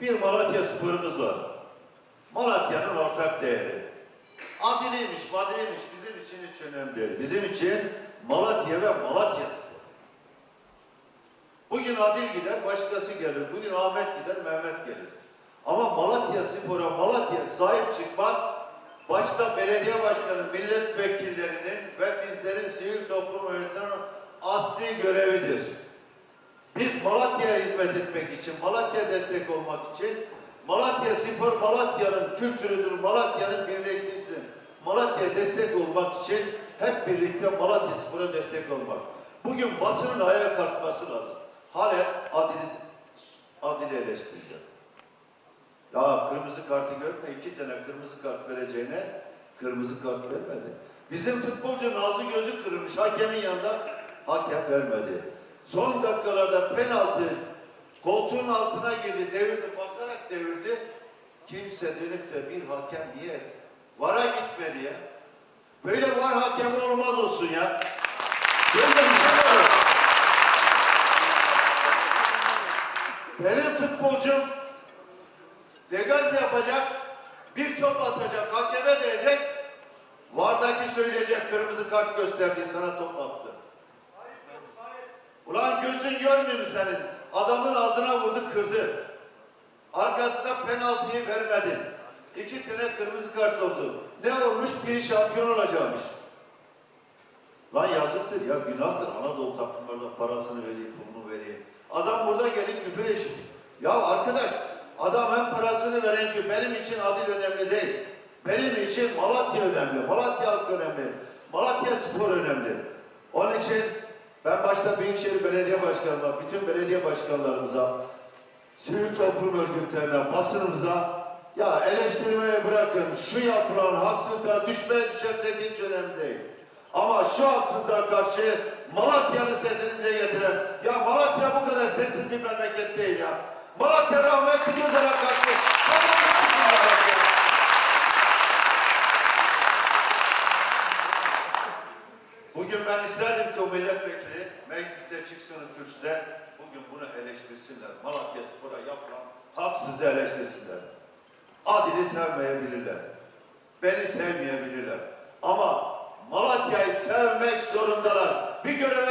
Bir Malatya sporumuz var. Malatya'nın ortak değeri. Adiliymiş, badiliymiş bizim için hiç önemli değil. Bizim için Malatya ve Malatya spor. Bugün Adil gider, başkası gelir. Bugün Ahmet gider, Mehmet gelir. Ama Malatya Spor'a, Malatya sahip çıkmak başta belediye başkanı, milletvekillerinin ve bizlerin sivil toplum örgütlerinin asli görevidir. Hizmet etmek için, Malatya destek olmak için, Malatya Spor Malatya'nın kültürüdür, Malatya'nın birleştirici, Malatya'ya destek olmak için hep birlikte Malatya Spor'a destek olmak. Bugün basının ayağa kalkması lazım. Halen Adil'i Adil'i eleştirdi. Ya kırmızı kartı görme, iki tane kırmızı kart vereceğine kırmızı kart vermedi. Bizim futbolcu Nazlı gözü kırılmış, hakemin yanında hakem vermedi. Son dakikalarda penaltı koltuğun altına girdi, devirdi, bakarak devirdi. Kimse dönüp de bir hakem niye vara gitmedi ya? Böyle var hakemin olmaz olsun ya. Şey. Benim futbolcum degaz yapacak, bir top atacak, hakeme değecek, vardaki söyleyecek kırmızı kart gösterdi sana top attı. Ulan gözün görmüyor mu senin? Adamın ağzına vurdu kırdı. Arkasında penaltıyı vermedin. İki tane kırmızı kart oldu. Ne olmuş? Biri şampiyon olacakmış. Lan yazıktır ya günahtır Anadolu takımlarına parasını veriyor, pulunu veriyor. Adam burada gelip küfür eşit. Ya arkadaş adam hem parasını veren ki benim için adil önemli değil. Benim için Malatya önemli, Malatya halkı önemli, Malatya spor önemli. Onun için ben başta Büyükşehir Belediye Başkanı'na, bütün belediye başkanlarımıza, sivil toplum örgütlerine, basınımıza ya eleştirmeye bırakın. Şu yapılan haksızlığa düşmeye düşersek hiç önemli değil. Ama şu haksızlığa karşı Malatya'nın sesini dile getiren, ya Malatya bu kadar sessiz bir memleket değil ya. Malatya rahmetli Gözal'a karşı. Bugün ben isterdim ki o milletvekili mecliste çıksın kürsüde bugün bunu eleştirsinler. Malatya Spor'a yapılan haksızı eleştirsinler. Adil'i sevmeyebilirler. Beni sevmeyebilirler. Ama Malatya'yı sevmek zorundalar. Bir gelirsen